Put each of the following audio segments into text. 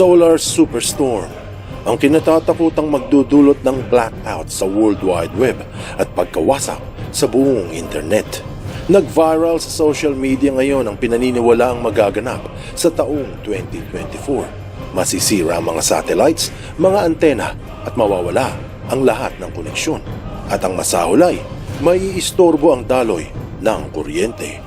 Solar Superstorm ang kinatatakutang magdudulot ng blackout sa World Wide Web at pagkawasak sa buong internet. Nag-viral sa social media ngayon ang pinaniniwala ang magaganap sa taong 2024. Masisira ang mga satellites, mga antena at mawawala ang lahat ng koneksyon. At ang masahulay, may istorbo ang daloy ng kuryente.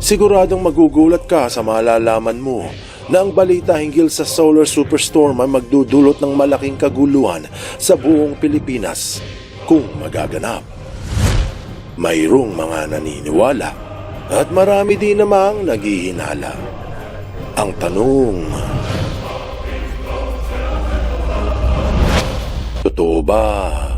Siguradong magugulat ka sa malalaman mo na ang balita hinggil sa solar superstorm ay magdudulot ng malaking kaguluhan sa buong Pilipinas kung magaganap. Mayroong mga naniniwala at marami din namang naghihinala. Ang tanong, Totoo ba?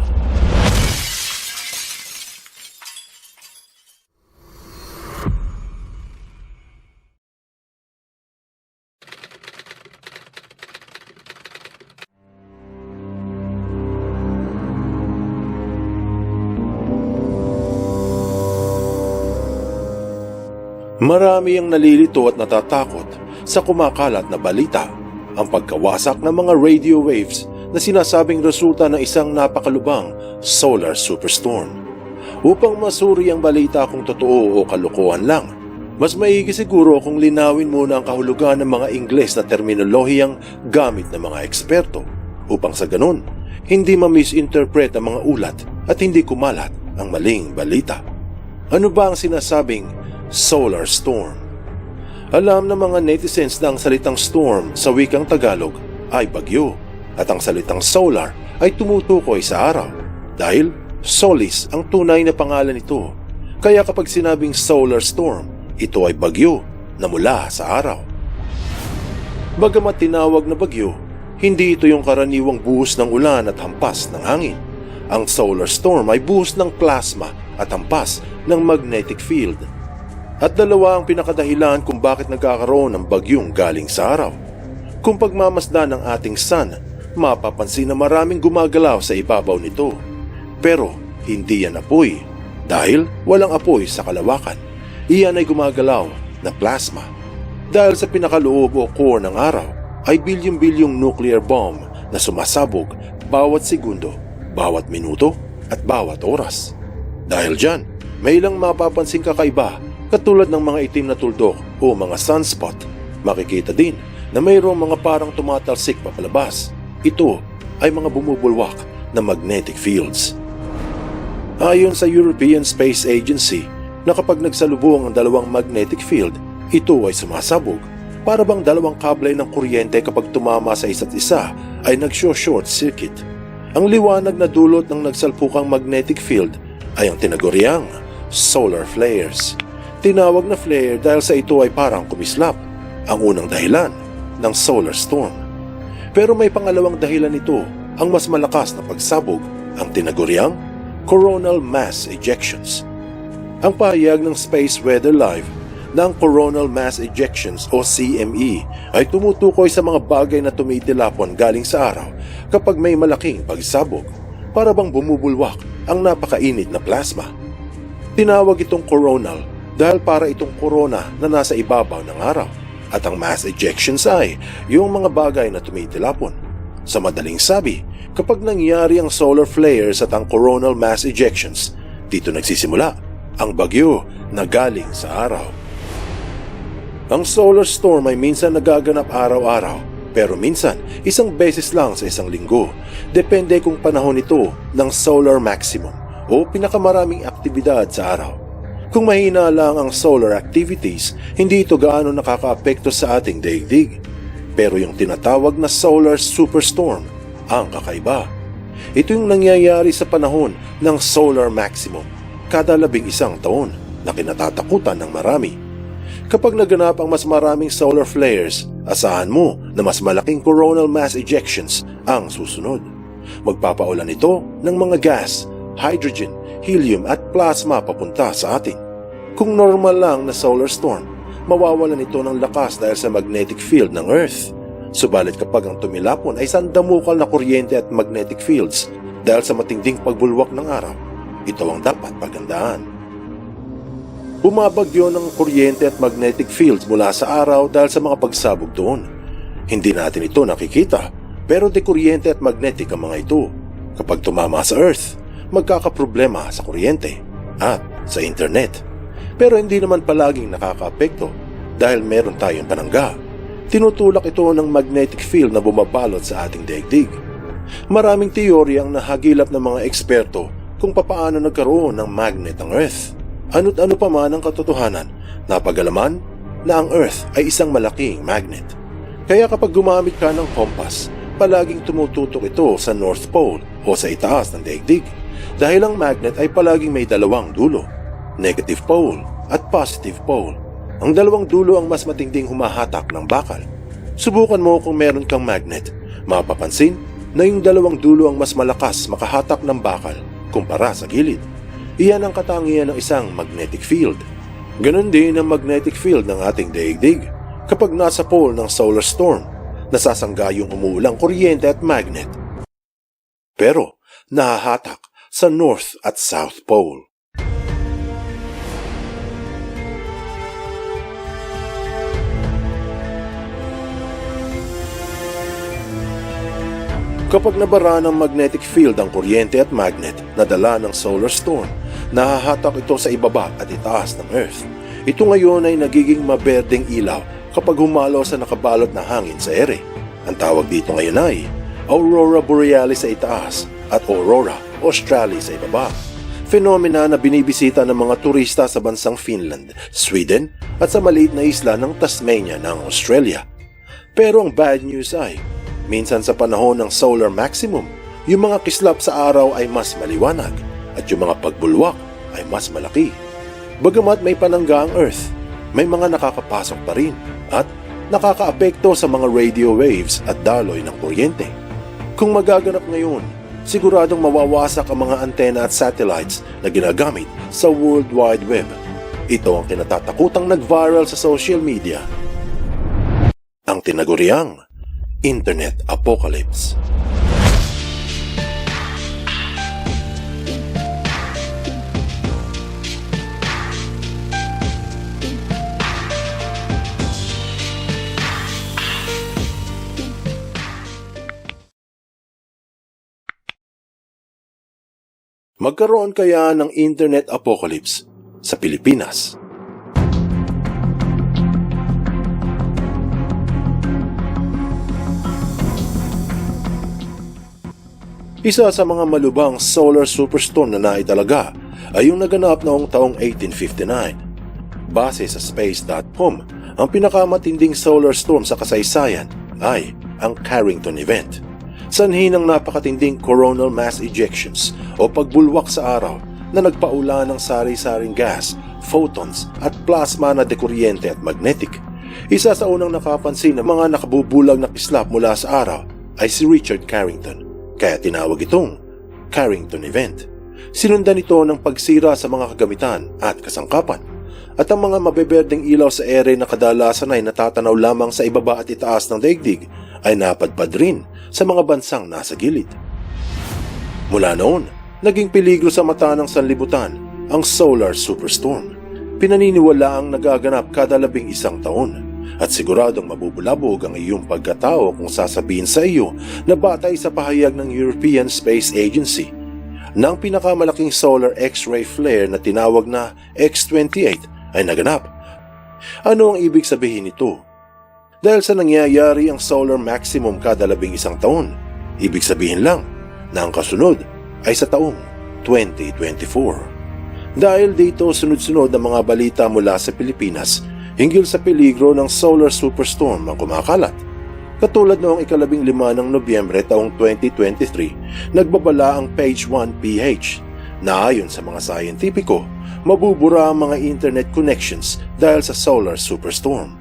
Marami ang nalilito at natatakot sa kumakalat na balita ang pagkawasak ng mga radio waves na sinasabing resulta ng isang napakalubang solar superstorm. Upang masuri ang balita kung totoo o kalokohan lang, mas maigi siguro kung linawin muna ang kahulugan ng mga Ingles na terminolohiyang gamit ng mga eksperto upang sa ganun, hindi ma-misinterpret ang mga ulat at hindi kumalat ang maling balita. Ano ba ang sinasabing solar storm? Alam ng mga netizens na ang salitang storm sa wikang Tagalog ay bagyo at ang salitang solar ay tumutukoy sa araw dahil solis ang tunay na pangalan nito. Kaya kapag sinabing solar storm, ito ay bagyo na mula sa araw. Bagamat tinawag na bagyo, hindi ito yung karaniwang buhos ng ulan at hampas ng hangin. Ang solar storm ay buhos ng plasma at hampas ng magnetic field. At dalawa ang pinakadahilan kung bakit nagkakaroon ng bagyong galing sa araw. Kung pagmamasdan ng ating sun, mapapansin na maraming gumagalaw sa ibabaw nito. Pero hindi yan apoy dahil walang apoy sa kalawakan. Iyan ay gumagalaw na plasma. Dahil sa pinakaloob o core ng araw ay bilyong-bilyong nuclear bomb na sumasabog bawat segundo, bawat minuto at bawat oras. Dahil dyan, may ilang mapapansing kakaiba katulad ng mga itim na tuldok o mga sunspot. Makikita din na mayroong mga parang tumatalsik papalabas. Ito ay mga bumubulwak na magnetic fields. Ayon sa European Space Agency, na kapag nagsalubong ang dalawang magnetic field, ito ay sumasabog. Para bang dalawang kable ng kuryente kapag tumama sa isa't isa ay nagsho-short circuit. Ang liwanag na dulot ng nagsalpukang magnetic field ay ang tinaguriang solar flares. Tinawag na flare dahil sa ito ay parang kumislap, ang unang dahilan ng solar storm. Pero may pangalawang dahilan nito, ang mas malakas na pagsabog, ang tinaguriang coronal mass ejections. Ang pahayag ng Space Weather Live na ang coronal mass ejections o CME ay tumutukoy sa mga bagay na tumitilapon galing sa araw kapag may malaking pagsabog para bang bumubulwak ang napakainit na plasma. Tinawag itong coronal dahil para itong corona na nasa ibabaw ng araw at ang mass ejections ay yung mga bagay na tumitilapon. Sa madaling sabi, kapag nangyari ang solar flares at ang coronal mass ejections, dito nagsisimula ang bagyo na galing sa araw. Ang solar storm ay minsan nagaganap araw-araw pero minsan isang beses lang sa isang linggo. Depende kung panahon ito ng solar maximum o pinakamaraming aktibidad sa araw. Kung mahina lang ang solar activities, hindi ito gaano nakakaapekto sa ating daigdig. Pero yung tinatawag na solar superstorm ang kakaiba. Ito yung nangyayari sa panahon ng solar maximum kada labing isang taon na kinatatakutan ng marami. Kapag naganap ang mas maraming solar flares, asahan mo na mas malaking coronal mass ejections ang susunod. Magpapaulan ito ng mga gas, hydrogen, helium at plasma papunta sa atin. Kung normal lang na solar storm, mawawalan ito ng lakas dahil sa magnetic field ng Earth. Subalit kapag ang tumilapon ay sandamukal na kuryente at magnetic fields dahil sa matinding pagbulwak ng araw, ito ang dapat pagandaan. Bumabagyo ng kuryente at magnetic fields mula sa araw dahil sa mga pagsabog doon. Hindi natin ito nakikita, pero dekuryente at magnetic ang mga ito. Kapag tumama sa Earth, magkakaproblema sa kuryente at sa internet. Pero hindi naman palaging nakakaapekto dahil meron tayong panangga. Tinutulak ito ng magnetic field na bumabalot sa ating daigdig. Maraming teorya ang nahagilap ng mga eksperto kung papaano nagkaroon ng magnet ang Earth. Ano't ano pa man ang katotohanan, napagalaman na ang Earth ay isang malaking magnet. Kaya kapag gumamit ka ng compass, palaging tumututok ito sa North Pole o sa itaas ng daigdig. Dahil ang magnet ay palaging may dalawang dulo, negative pole at positive pole. Ang dalawang dulo ang mas matinding humahatak ng bakal. Subukan mo kung meron kang magnet, mapapansin na yung dalawang dulo ang mas malakas makahatak ng bakal kumpara sa gilid. Iyan ang katangian ng isang magnetic field. Ganon din ang magnetic field ng ating daigdig. Kapag nasa pole ng solar storm, nasasangga yung umuulang kuryente at magnet. Pero nahahatak sa North at South Pole. Kapag nabara ng magnetic field ang kuryente at magnet na dala ng solar storm, nahahatak ito sa ibaba at itaas ng Earth. Ito ngayon ay nagiging maberdeng ilaw kapag humalo sa nakabalot na hangin sa ere. Ang tawag dito ngayon ay Aurora Borealis sa itaas at Aurora Australis sa ibaba. Fenomena na binibisita ng mga turista sa bansang Finland, Sweden at sa maliit na isla ng Tasmania ng Australia. Pero ang bad news ay, minsan sa panahon ng solar maximum, yung mga kislap sa araw ay mas maliwanag at yung mga pagbulwak ay mas malaki. Bagamat may panangga ang Earth, may mga nakakapasok pa rin at nakakaapekto sa mga radio waves at daloy ng kuryente. Kung magaganap ngayon, siguradong mawawasak ang mga antena at satellites na ginagamit sa World Wide Web. Ito ang kinatatakutang nag-viral sa social media. Ang tinaguriang Internet Apocalypse. Magkaroon kaya ng Internet Apocalypse sa Pilipinas? Isa sa mga malubang solar superstorm na naitalaga ay yung naganap noong taong 1859. Base sa space.com, ang pinakamatinding solar storm sa kasaysayan ay ang Carrington Event. Sanhi ng napakatinding coronal mass ejections o pagbulwak sa araw na nagpaula ng sari-saring gas, photons at plasma na dekuryente at magnetic. Isa sa unang nakapansin ng mga nakabubulag na kislap mula sa araw ay si Richard Carrington kaya tinawag itong Carrington Event. Sinundan ito ng pagsira sa mga kagamitan at kasangkapan at ang mga mabeberdeng ilaw sa ere na kadalasan ay natatanaw lamang sa ibaba at itaas ng daigdig ay napadpad rin sa mga bansang nasa gilid. Mula noon, naging peligro sa mata ng sanlibutan ang solar superstorm. Pinaniniwala ang nagaganap kada labing isang taon at siguradong mabubulabog ang iyong pagkatao kung sasabihin sa iyo na batay sa pahayag ng European Space Agency ang pinakamalaking solar X-ray flare na tinawag na X-28 ay naganap. Ano ang ibig sabihin nito? Dahil sa nangyayari ang solar maximum kada labing isang taon, ibig sabihin lang na ang kasunod ay sa taong 2024. Dahil dito sunod-sunod ang mga balita mula sa Pilipinas hinggil sa peligro ng solar superstorm ang kumakalat. Katulad noong ikalabing lima ng Nobyembre taong 2023, nagbabala ang Page 1 PH na ayon sa mga sayentipiko, mabubura ang mga internet connections dahil sa solar superstorm.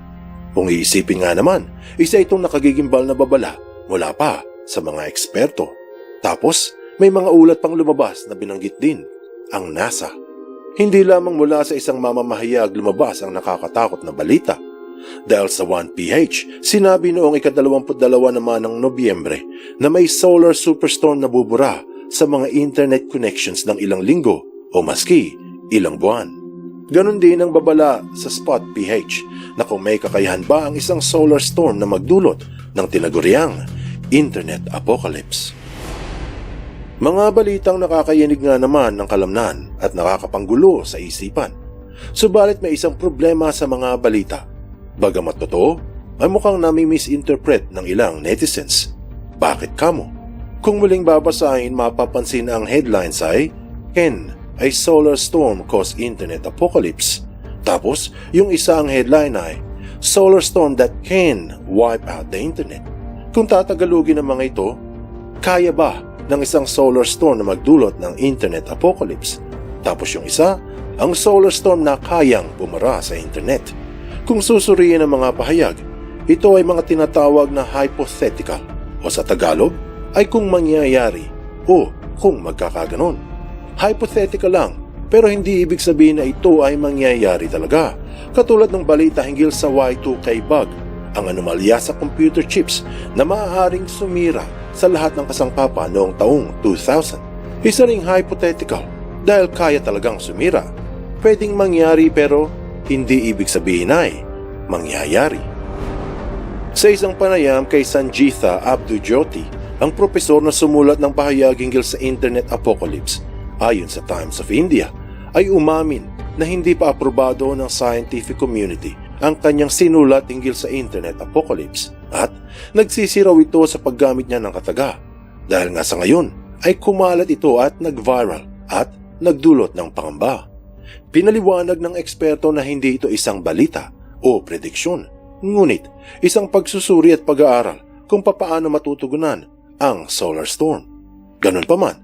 Kung iisipin nga naman, isa itong nakagigimbal na babala mula pa sa mga eksperto. Tapos, may mga ulat pang lumabas na binanggit din ang NASA. Hindi lamang mula sa isang mamamahayag lumabas ang nakakatakot na balita. Dahil sa 1PH, sinabi noong ikadalawamput-dalawa naman ng Nobyembre na may solar superstorm na bubura sa mga internet connections ng ilang linggo o maski ilang buwan. Ganon din ang babala sa Spot PH na kung may kakayahan ba ang isang solar storm na magdulot ng tinaguriang Internet Apocalypse. Mga balitang nakakayanig nga naman ng kalamnan at nakakapanggulo sa isipan. Subalit may isang problema sa mga balita. Bagamat totoo, ay mukhang nami-misinterpret ng ilang netizens. Bakit kamo? Kung muling babasahin, mapapansin ang headlines ay Ken, a solar storm caused internet apocalypse. Tapos, yung isa ang headline ay Solar storm that can wipe out the internet. Kung tatagalugin ng mga ito, kaya ba ng isang solar storm na magdulot ng internet apocalypse? Tapos yung isa, ang solar storm na kayang bumara sa internet. Kung susuriin ang mga pahayag, ito ay mga tinatawag na hypothetical o sa Tagalog ay kung mangyayari o kung magkakaganon. Hypothetical lang pero hindi ibig sabihin na ito ay mangyayari talaga. Katulad ng balita hinggil sa Y2K bug, ang anomalya sa computer chips na maaaring sumira sa lahat ng kasangkapan noong taong 2000. Isa ring hypothetical dahil kaya talagang sumira. Pwedeng mangyari pero hindi ibig sabihin ay mangyayari. Sa isang panayam kay Sanjitha Abdujyoti, ang propesor na sumulat ng pahayag hinggil sa Internet Apocalypse, ayon sa Times of India, ay umamin na hindi pa aprobado ng scientific community ang kanyang sinulat hinggil sa Internet Apocalypse at nagsisiraw ito sa paggamit niya ng kataga dahil nga sa ngayon ay kumalat ito at nag-viral at nagdulot ng pangamba. Pinaliwanag ng eksperto na hindi ito isang balita o prediksyon, ngunit isang pagsusuri at pag-aaral kung papaano matutugunan ang solar storm. Ganun pa man,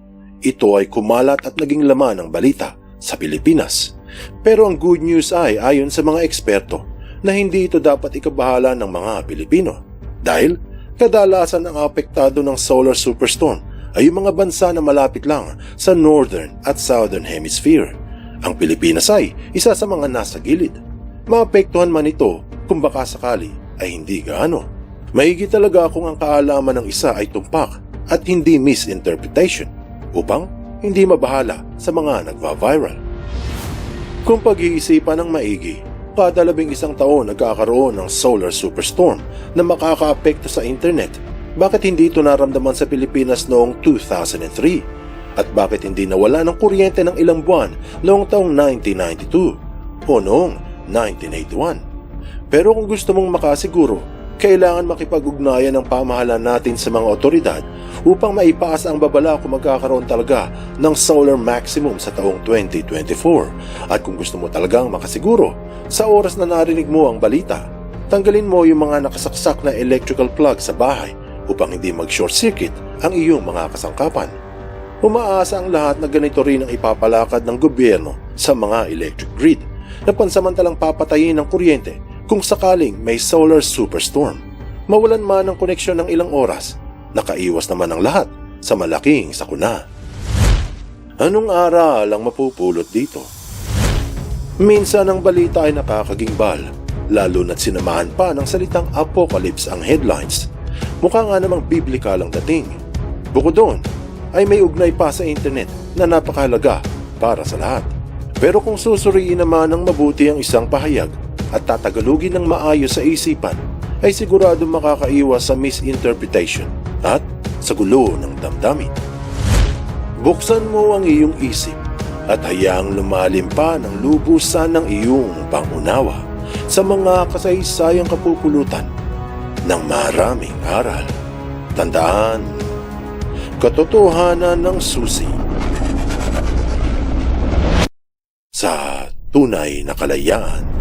ito ay kumalat at naging laman ng balita sa Pilipinas. Pero ang good news ay ayon sa mga eksperto na hindi ito dapat ikabahala ng mga Pilipino dahil kadalasan ang apektado ng solar superstorm ay yung mga bansa na malapit lang sa northern at southern hemisphere. Ang Pilipinas ay isa sa mga nasa gilid. Maapektuhan man ito kung baka sakali ay hindi gaano. Maigi talaga kung ang kaalaman ng isa ay tumpak at hindi misinterpretation upang hindi mabahala sa mga nagva-viral. Kung pag-iisipan ng maigi, kada labing isang taon nagkakaroon ng solar superstorm na makakaapekto sa internet. Bakit hindi ito naramdaman sa Pilipinas noong 2003? At bakit hindi nawala ng kuryente ng ilang buwan noong taong 1992 o noong 1981? Pero kung gusto mong makasiguro, kailangan makipag-ugnayan ng pamahalaan natin sa mga otoridad upang maipaas ang babala kung magkakaroon talaga ng solar maximum sa taong 2024. At kung gusto mo talagang makasiguro, sa oras na narinig mo ang balita, tanggalin mo yung mga nakasaksak na electrical plug sa bahay upang hindi mag-short circuit ang iyong mga kasangkapan. Umaasa ang lahat na ganito rin ang ipapalakad ng gobyerno sa mga electric grid na pansamantalang papatayin ng kuryente kung sakaling may solar superstorm. Mawalan man ng koneksyon ng ilang oras, nakaiwas naman ang lahat sa malaking sakuna. Anong aral ang mapupulot dito? Minsan ang balita ay nakakagingbal, lalo na't sinamahan pa ng salitang apocalypse ang headlines. Mukha nga namang biblical ang dating. Bukod doon, ay may ugnay pa sa internet na napakahalaga para sa lahat. Pero kung susuriin naman ng mabuti ang isang pahayag at tatagalugin ng maayos sa isipan, ay sigurado makakaiwas sa misinterpretation at sa gulo ng damdamin. Buksan mo ang iyong isip at hayaang lumalim pa ng lubusan ng iyong pangunawa sa mga kasaysayang kapupulutan ng maraming aral. Tandaan, katotohanan ng susi sa tunay na kalayaan.